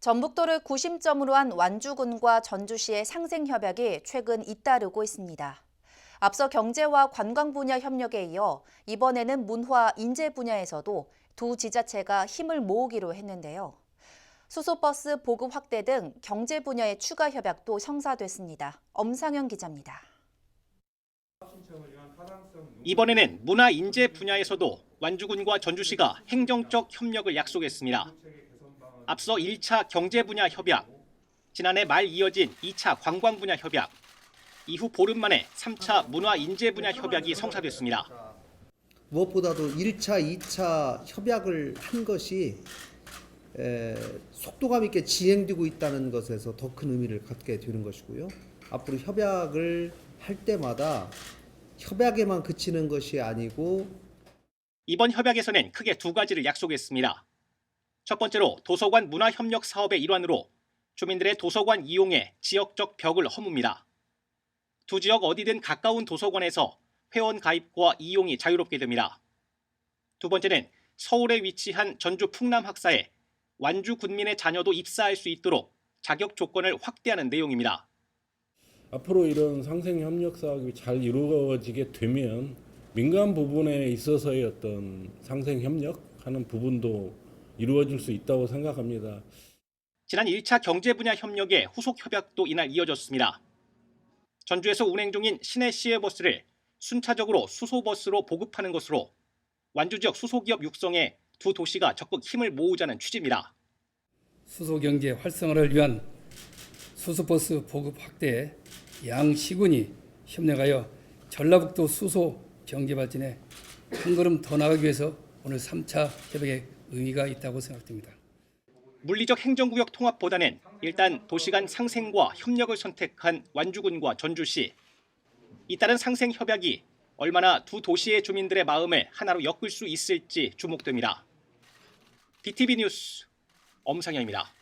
전북도를 구심점으로 한 완주군과 전주시의 상생 협약이 최근 잇따르고 있습니다. 앞서 경제와 관광 분야 협력에 이어 이번에는 문화, 인재 분야에서도 두 지자체가 힘을 모으기로 했는데요. 수소버스 보급 확대 등 경제 분야의 추가 협약도 성사됐습니다. 엄상현 기자입니다. 이번에는 문화 인재 분야에서도 완주군과 전주시가 행정적 협력을 약속했습니다. 앞서 1차 경제 분야 협약, 지난해 말 이어진 2차 관광 분야 협약, 이후 보름 만에 3차 문화 인재 분야 협약이 성사됐습니다. 무엇보다도 1차, 2차 협약을 한 것이 에, 속도감 있게 진행되고 있다는 것에서 더 큰 의미를 갖게 되는 것이고요. 앞으로 협약을 할 때마다 협약에만 그치는 것이 아니고 이번 협약에서는 크게 두 가지를 약속했습니다. 첫 번째로 도서관 문화 협력 사업의 일환으로 주민들의 도서관 이용에 지역적 벽을 허뭅니다. 두 지역 어디든 가까운 도서관에서 회원 가입과 이용이 자유롭게 됩니다. 두 번째는 서울에 위치한 전주 풍남학사에 완주 군민의 자녀도 입사할 수 있도록 자격 조건을 확대하는 내용입니다. 앞으로 이런 상생 협력 사업이 잘 이루어지게 되면 민간 부분에 있어서의 어떤 상생 협력하는 부분도 이루어질 수 있다고 생각합니다. 지난 1차 경제 분야 협력의 후속 협약도 이날 이어졌습니다. 전주에서 운행 중인 시내 시외버스를 순차적으로 수소버스로 보급하는 것으로 완주 지역 수소기업 육성에 두 도시가 적극 힘을 모으자는 취지입니다. 수소 경제 활성화를 위한 수소버스 보급 확대에 양 시군이 협력하여 전라북도 수소 경제 발전에 한 걸음 더 나가기 위해서 오늘 3차 협약 의 의미가 있다고 생각됩니다. 물리적 행정구역 통합보다는 일단 도시 간 상생과 협력을 선택한 완주군과 전주시. 이따른 상생 협약이 얼마나 두 도시의 주민들의 마음을 하나로 엮을 수 있을지 주목됩니다. BTV 뉴스 엄상현입니다.